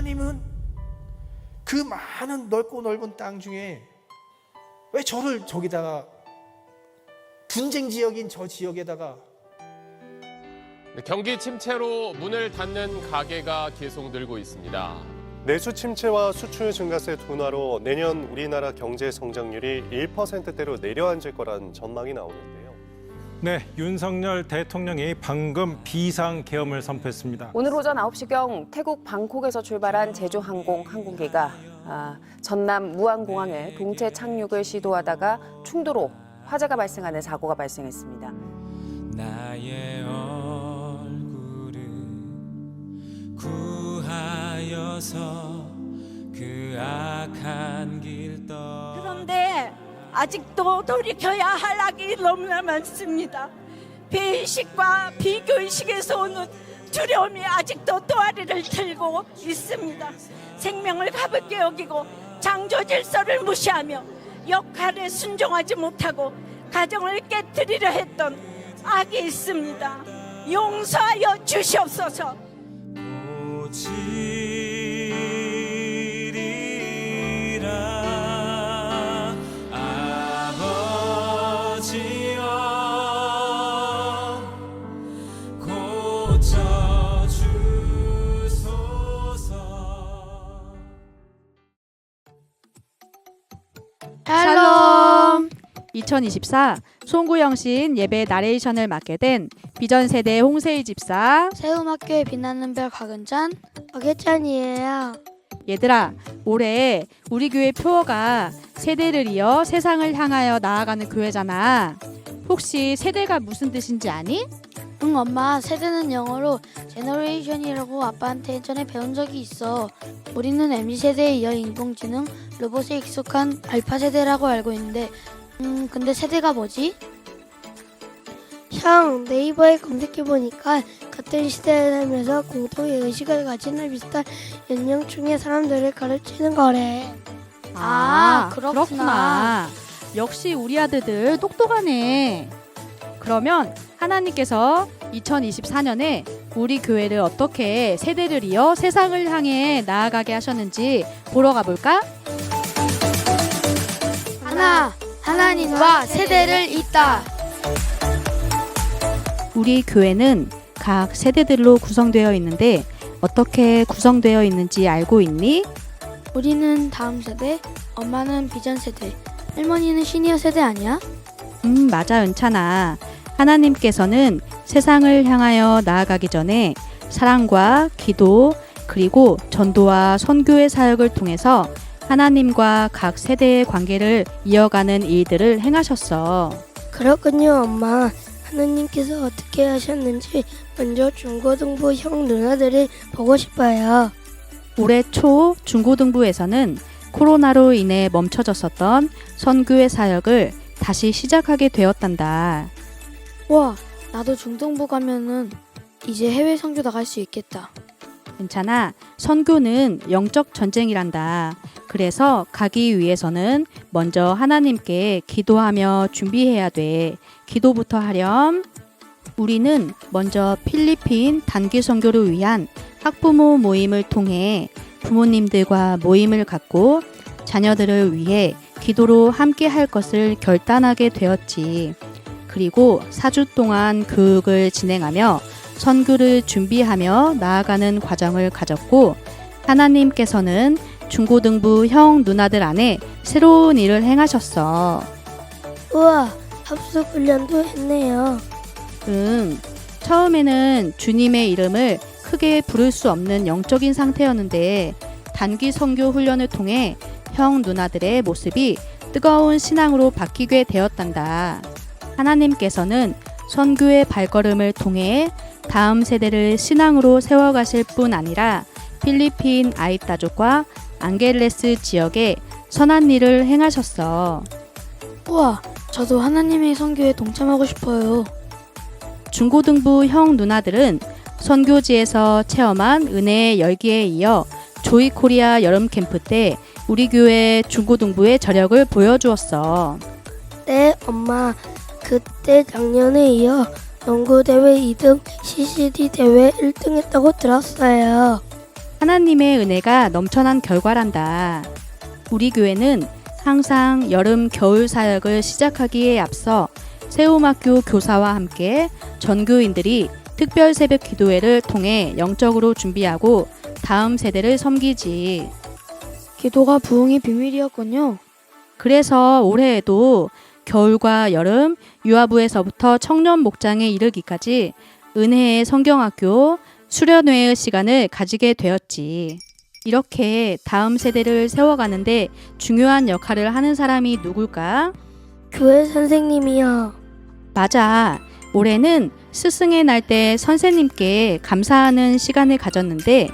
하나님은 그 많은 넓고 넓은 땅 중에 왜 저를 저기다가 분쟁 지역인 저 지역에다가 네, 경기 침체로 문을 닫는 가게가 계속 늘고 있습니다. 내수 침체와 수출 증가세 둔화로 내년 우리나라 경제 성장률이 1%대로 내려앉을 거란 전망이 나오는데요. 네, 윤석열 대통령이 방금 비상 계엄을 선포했습니다. 오늘 오전 9시경 태국 방콕에서 출발한 제주항공 항공기가 아, 전남 무안공항에 동체 착륙을 시도하다가 충돌로 화재가 발생하는 사고가 발생했습니다. 나의 얼굴을 구하여서 그 악한 길 떠. 그런데 아직도 돌이켜야 할 악이 너무나 많습니다. 배의식과 비교의식에서 오는 두려움이 아직도 또아리를 들고 있습니다. 생명을 가볍게 여기고 창조 질서를 무시하며 역할에 순종하지 못하고 가정을 깨뜨리려 했던 악이 있습니다. 용서하여 주시옵소서. 샬롬! 2024 송구영신 예배 나레이션을 맡게 된 비전 세대 홍세희 집사. 세움학교에 빛나는 별 박은찬 박예찬이에요. 얘들아, 올해 우리 교회 표어가 세대를 이어 세상을 향하여 나아가는 교회잖아. 혹시 세대가 무슨 뜻인지 아니? 응 엄마 세대는 영어로 제너레이션이라고 아빠한테 예전에 배운 적이 있어. 우리는 MZ 세대에 이어 인공지능 로봇에 익숙한 알파 세대라고 알고 있는데 음 근데 세대가 뭐지? 형 네이버에 검색해보니까 같은 시대를 살면서 공통의 의식을 가지는 비슷한 연령층의 사람들을 가르치는 거래. 아, 그렇구나. 역시 우리 아들들 똑똑하네. 그러면 하나님께서 2024년에 우리 교회를 어떻게 세대를 이어 세상을 향해 나아가게 하셨는지 보러 가볼까? 하나 하나님과 세대를 잇다. 우리 교회는 각 세대들로 구성되어 있는데 어떻게 구성되어 있는지 알고 있니? 우리는 다음 세대, 엄마는 비전 세대, 할머니는 시니어 세대 아니야? 음, 맞아, 은찬아. 하나님께서는 세상을 향하여 나아가기 전에 사랑과 기도, 그리고 전도와 선교의 사역을 통해서 하나님과 각 세대의 관계를 이어가는 일들을 행하셨어. 그렇군요, 엄마. 하나님께서 어떻게 하셨는지 먼저 중고등부 형 누나들을 보고 싶어요. 올해 초 중고등부에서는 코로나로 인해 멈춰졌었던 선교의 사역을 다시 시작하게 되었단다. 와, 나도 중등부 가면은 이제 해외 선교 나갈 수 있겠다. 괜찮아. 선교는 영적 전쟁이란다. 그래서 가기 위해서는 먼저 하나님께 기도하며 준비해야 돼. 기도부터 하렴. 우리는 먼저 필리핀 단기 선교를 위한 학부모 모임을 통해 부모님들과 모임을 갖고 자녀들을 위해 기도로 함께 할 것을 결단하게 되었지. 그리고 4주 동안 교육을 진행하며 선교를 준비하며 나아가는 과정을 가졌고 하나님께서는 중고등부 형 누나들 안에 새로운 일을 행하셨어. 우와, 합숙 훈련도 했네요. 응. 처음에는 주님의 이름을 크게 부를 수 없는 영적인 상태였는데 단기 선교 훈련을 통해 형 누나들의 모습이 뜨거운 신앙으로 바뀌게 되었단다. 하나님께서는 선교의 발걸음을 통해 다음 세대를 신앙으로 세워가실 뿐 아니라 필리핀 아이따족과 앙겔레스 지역에 선한 일을 행하셨어. 우와, 저도 하나님의 선교에 동참하고 싶어요. 중고등부 형 누나들은 선교지에서 체험한 은혜의 열기에 이어 조이 코리아 여름 캠프 때 우리 교회 중고등부의 저력을 보여주었어. 네, 엄마. 그때 작년에 이어 농구 대회 2등, CCD 대회 1등 했다고 들었어요. 하나님의 은혜가 넘쳐난 결과란다. 우리 교회는 항상 여름 겨울 사역을 시작하기에 앞서 세움학교 교사와 함께 전교인들이 특별 새벽 기도회를 통해 영적으로 준비하고 다음 세대를 섬기지. 기도가 부흥의 비밀이었군요. 그래서 올해에도 겨울과 여름 유아부에서부터 청년 목장에 이르기까지 은혜의 성경학교 수련회의 시간을 가지게 되었지. 이렇게 다음 세대를 세워가는데 중요한 역할을 하는 사람이 누굴까? 교회 선생님이요. 맞아. 올해는 스승의 날 때 선생님께 감사하는 시간을 가졌는데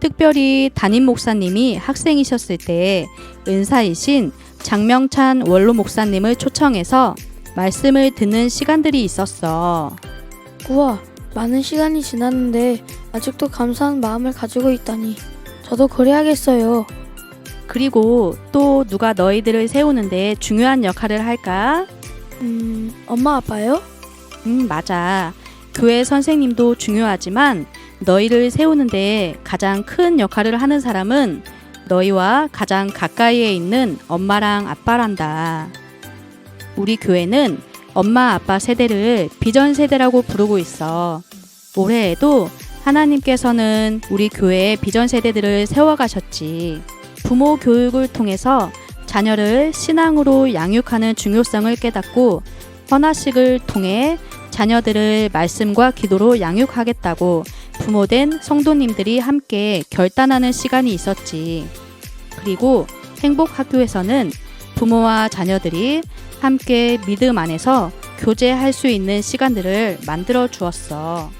특별히 담임 목사님이 학생이셨을 때 은사이신 장명찬 원로 목사님을 초청해서 말씀을 듣는 시간들이 있었어. 우와, 많은 시간이 지났는데 아직도 감사한 마음을 가지고 있다니. 저도 그래야겠어요. 그리고 또 누가 너희들을 세우는데 중요한 역할을 할까? 음, 엄마 아빠요? 음, 맞아. 교회 선생님도 중요하지만 너희를 세우는데 가장 큰 역할을 하는 사람은 너희와 가장 가까이에 있는 엄마랑 아빠란다. 우리 교회는 엄마 아빠 세대를 비전 세대라고 부르고 있어. 올해에도 하나님께서는 우리 교회의 비전 세대들을 세워가셨지. 부모 교육을 통해서 자녀를 신앙으로 양육하는 중요성을 깨닫고 헌화식을 통해 자녀들을 말씀과 기도로 양육하겠다고 부모된 성도님들이 함께 결단하는 시간이 있었지. 그리고 행복 학교에서는 부모와 자녀들이 함께 믿음 안에서 교제할 수 있는 시간들을 만들어 주었어.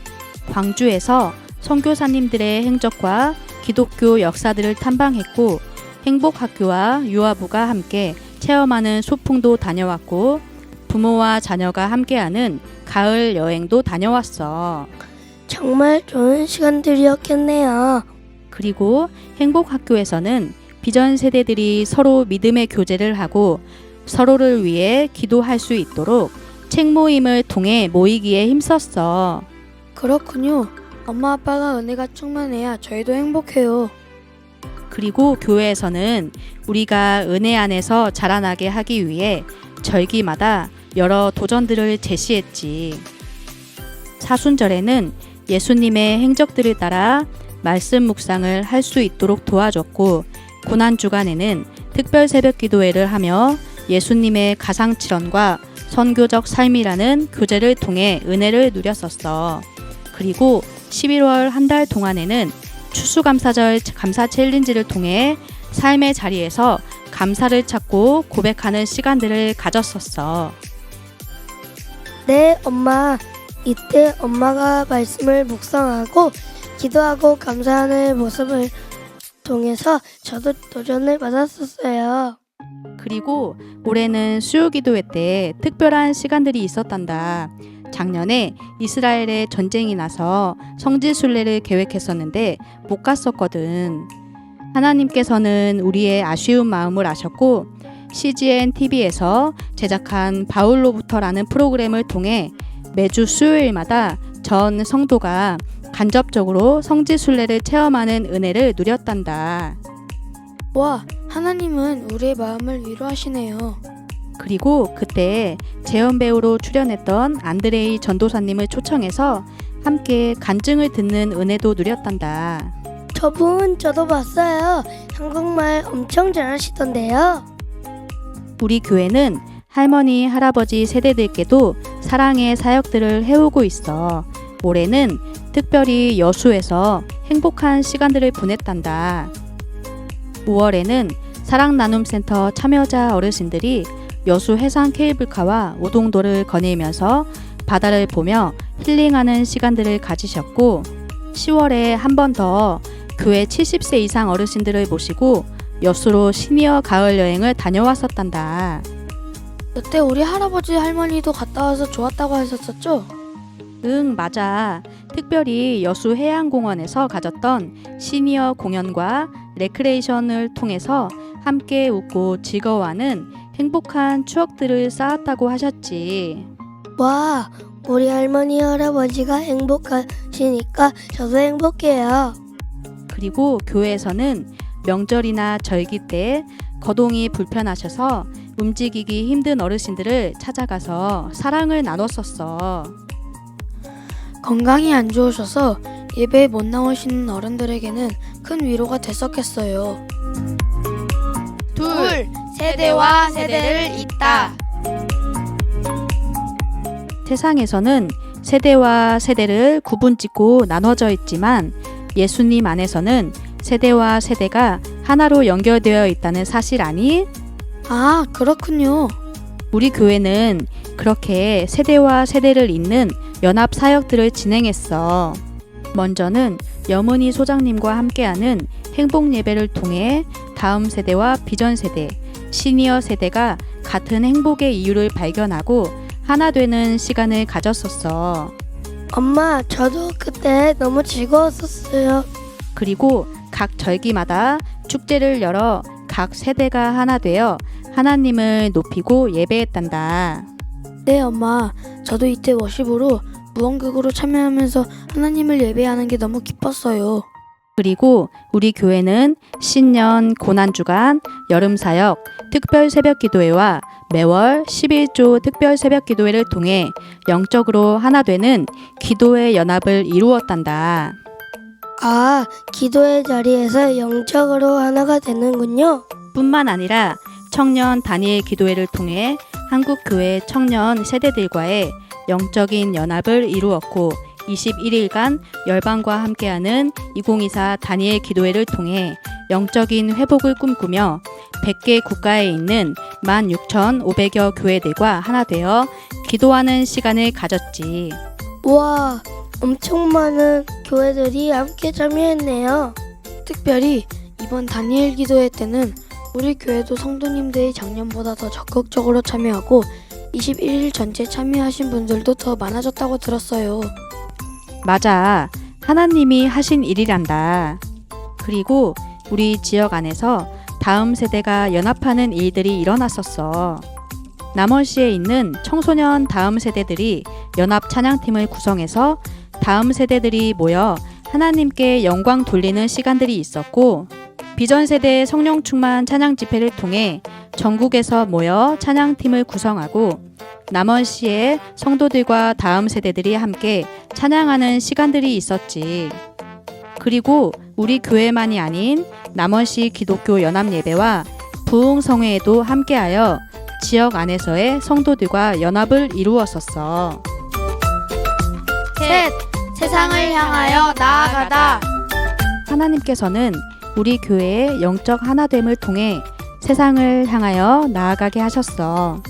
광주에서 선교사님들의 행적과 기독교 역사들을 탐방했고 행복 학교와 유아부가 함께 체험하는 소풍도 다녀왔고 부모와 자녀가 함께하는 가을 여행도 다녀왔어. 정말 좋은 시간들이었겠네요. 그리고 행복학교에서는 비전 세대들이 서로 믿음의 교제를 하고 서로를 위해 기도할 수 있도록 책 모임을 통해 모이기에 힘썼어. 그렇군요. 엄마 아빠가 은혜가 충만해야 저희도 행복해요. 그리고 교회에서는 우리가 은혜 안에서 자라나게 하기 위해 절기마다 여러 도전들을 제시했지. 사순절에는 예수님의 행적들을 따라 말씀 묵상을 할 수 있도록 도와줬고 고난 주간에는 특별 새벽 기도회를 하며 예수님의 가상칠언과 선교적 삶이라는 교제를 통해 은혜를 누렸었어. 그리고 11월 한 달 동안에는 추수감사절 감사 챌린지를 통해 삶의 자리에서 감사를 찾고 고백하는 시간들을 가졌었어. 네, 엄마. 이때 엄마가 말씀을 묵상하고 기도하고 감사하는 모습을 통해서 저도 도전을 받았었어요. 그리고 올해는 수요 기도회 때 특별한 시간들이 있었단다. 작년에 이스라엘에 전쟁이 나서 성지 순례를 계획했었는데 못 갔었거든. 하나님께서는 우리의 아쉬운 마음을 아셨고 CGN TV에서 제작한 바울로부터라는 프로그램을 통해 매주 수요일마다 전 성도가 간접적으로 성지 순례를 체험하는 은혜를 누렸단다. 와, 하나님은 우리의 마음을 위로하시네요. 그리고 그때 재연 배우로 출연했던 안드레이 전도사님을 초청해서 함께 간증을 듣는 은혜도 누렸단다. 저분 저도 봤어요. 한국말 엄청 잘하시던데요. 우리 교회는 할머니, 할아버지 세대들께도 사랑의 사역들을 해오고 있어. 올해는 특별히 여수에서 행복한 시간들을 보냈단다. 5월에는 사랑 나눔 센터 참여자 어르신들이 여수 해상 케이블카와 오동도를 거닐면서 바다를 보며 힐링하는 시간들을 가지셨고 10월에 한 번 더 교회 70세 이상 어르신들을 모시고 여수로 시니어 가을 여행을 다녀왔었단다. 그때 우리 할아버지 할머니도 갔다 와서 좋았다고 하셨었죠? 응, 맞아. 특별히 여수 해양공원에서 가졌던 시니어 공연과 레크레이션을 통해서 함께 웃고 즐거워하는 행복한 추억들을 쌓았다고 하셨지. 와, 우리 할머니 할아버지가 행복하시니까 저도 행복해요. 그리고 교회에서는 명절이나 절기 때 거동이 불편하셔서 움직이기 힘든 어르신들을 찾아가서 사랑을 나눴었어. 건강이 안 좋으셔서 예배에 못 나오시는 어른들에게는 큰 위로가 됐었겠어요. 둘, 세대와 세대를 잇다. 세상에서는 세대와 세대를 구분 짓고 나눠져 있지만 예수님 안에서는 세대와 세대가 하나로 연결되어 있다는 사실 아니? 아, 그렇군요. 우리 교회는 그렇게 세대와 세대를 잇는 연합 사역들을 진행했어. 먼저는 여문희 소장님과 함께하는 행복 예배를 통해 다음 세대와 비전 세대, 시니어 세대가 같은 행복의 이유를 발견하고 하나 되는 시간을 가졌었어. 엄마, 저도 그때 너무 즐거웠었어요. 그리고 각 절기마다 축제를 열어 각 세대가 하나 되어 하나님을 높이고 예배했단다. 네, 엄마. 저도 이때 워십으로 무언극으로 참여하면서 하나님을 예배하는 게 너무 기뻤어요. 그리고 우리 교회는 신년 고난주간 여름사역 특별 새벽 기도회와 매월 11조 특별 새벽 기도회를 통해 영적으로 하나 되는 기도의 연합을 이루었단다. 아, 기도의 자리에서 영적으로 하나가 되는군요. 뿐만 아니라 청년 단일 기도회를 통해 한국 교회 청년 세대들과의 영적인 연합을 이루었고 21일간 열방과 함께하는 2024 다니엘 기도회를 통해 영적인 회복을 꿈꾸며 100개 국가에 있는 16,500여 교회들과 하나 되어 기도하는 시간을 가졌지. 우와, 엄청 많은 교회들이 함께 참여했네요. 특별히 이번 다니엘 기도회 때는 우리 교회도 성도님들이 작년보다 더 적극적으로 참여하고 21일 전체 참여하신 분들도 더 많아졌다고 들었어요. 맞아. 하나님이 하신 일이란다. 그리고 우리 지역 안에서 다음 세대가 연합하는 일들이 일어났었어. 남원시에 있는 청소년 다음 세대들이 연합 찬양팀을 구성해서 다음 세대들이 모여 하나님께 영광 돌리는 시간들이 있었고 비전 세대 성령 충만 찬양 집회를 통해 전국에서 모여 찬양팀을 구성하고 남원시의 성도들과 다음 세대들이 함께 찬양하는 시간들이 있었지. 그리고 우리 교회만이 아닌 남원시 기독교 연합 예배와 부흥성회에도 함께하여 지역 안에서의 성도들과 연합을 이루었었어. 셋, 세상을 향하여 나아가다. 하나님께서는 우리 교회의 영적 하나됨을 통해 세상을 향하여 나아가게 하셨어.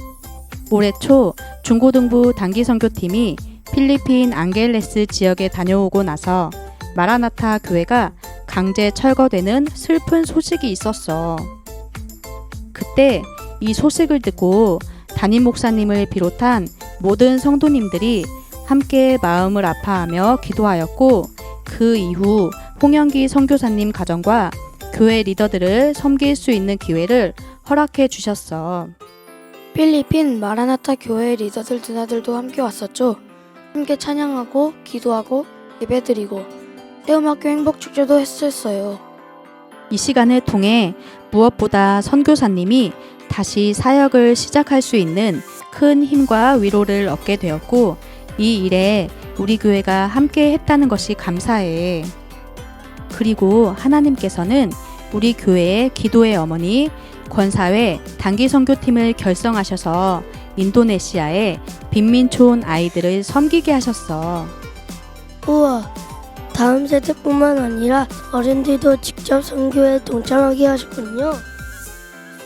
올해 초 중고등부 단기 선교팀이 필리핀 앙겔레스 지역에 다녀오고 나서 마라나타 교회가 강제 철거되는 슬픈 소식이 있었어. 그때 이 소식을 듣고 담임 목사님을 비롯한 모든 성도님들이 함께 마음을 아파하며 기도하였고 그 이후 홍영기 선교사님 가정과 교회 리더들을 섬길 수 있는 기회를 허락해 주셨어. 필리핀 마라나타 교회 리더들 누나들도 함께 왔었죠. 함께 찬양하고 기도하고 예배드리고 태음학교 행복축제도 했었어요. 이 시간을 통해 무엇보다 선교사님이 다시 사역을 시작할 수 있는 큰 힘과 위로를 얻게 되었고 이 일에 우리 교회가 함께 했다는 것이 감사해. 그리고 하나님께서는 우리 교회의 기도의 어머니 권사회 단기 선교팀을 결성하셔서 인도네시아의 빈민촌 아이들을 섬기게 하셨어. 우와, 다음 세대뿐만 아니라 어른들도 직접 선교에 동참하게 하셨군요.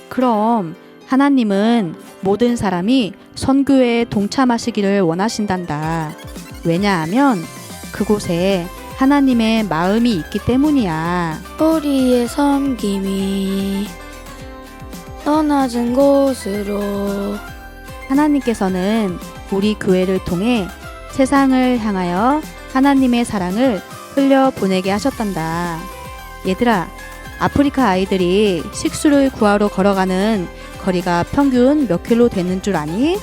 그럼 하나님은 모든 사람이 선교에 동참하시기를 원하신단다. 왜냐하면 그곳에 하나님의 마음이 있기 때문이야. 우리의 섬김이 떠나진 곳으로 하나님께서는 우리 교회를 통해 세상을 향하여 하나님의 사랑을 흘려 보내게 하셨단다. 얘들아, 아프리카 아이들이 식수를 구하러 걸어가는 거리가 평균 몇 킬로 되는 줄 아니?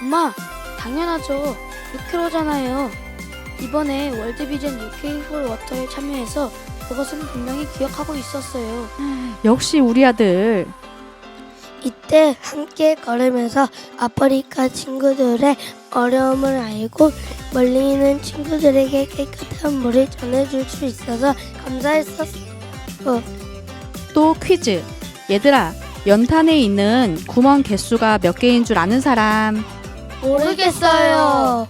엄마, 당연하죠. 6kg잖아요. 이번에 월드비전 UK 폴 워터에 참여해서 그것은 분명히 기억하고 있었어요. 역시 우리 아들. 이때 함께 걸으면서 아프리카 친구들의 어려움을 알고 멀리 있는 친구들에게 깨끗한 물을 전해줄 수 있어서 감사했었어요. 또 퀴즈. 얘들아, 연탄에 있는 구멍 개수가 몇 개인 줄 아는 사람? 모르겠어요.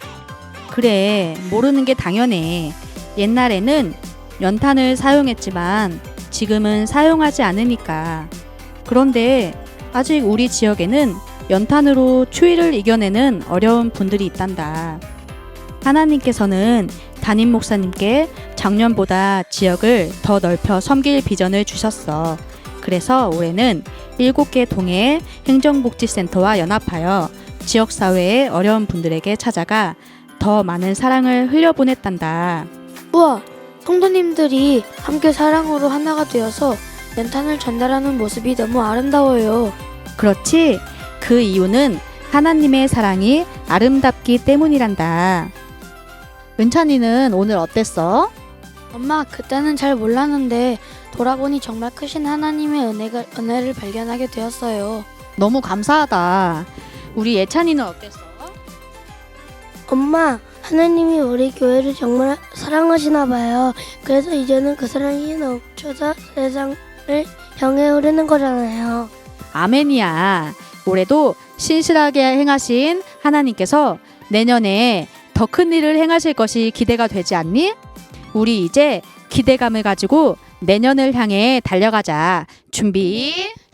그래, 모르는 게 당연해. 옛날에는 연탄을 사용했지만 지금은 사용하지 않으니까. 그런데 아직 우리 지역에는 연탄으로 추위를 이겨내는 어려운 분들이 있단다. 하나님께서는 담임 목사님께 작년보다 지역을 더 넓혀 섬길 비전을 주셨어. 그래서 올해는 7개 동의 행정복지센터와 연합하여 지역사회의 어려운 분들에게 찾아가 더 많은 사랑을 흘려보냈단다. 우와, 성도님들이 함께 사랑으로 하나가 되어서 연탄을 전달하는 모습이 너무 아름다워요. 그렇지? 그 이유는 하나님의 사랑이 아름답기 때문이란다. 은찬이는 오늘 어땠어? 엄마, 그때는 잘 몰랐는데 돌아보니 정말 크신 하나님의 은혜가, 은혜를 발견하게 되었어요. 너무 감사하다. 우리 예찬이는 어땠어? 엄마, 하나님이 우리 교회를 정말 사랑하시나 봐요. 그래서 이제는 그 사랑이 넘쳐서 세상을 향해 흐르는 거잖아요. 아멘이야. 올해도 신실하게 행하신 하나님께서 내년에 더 큰 일을 행하실 것이 기대가 되지 않니? 우리 이제 기대감을 가지고 내년을 향해 달려가자. 준비,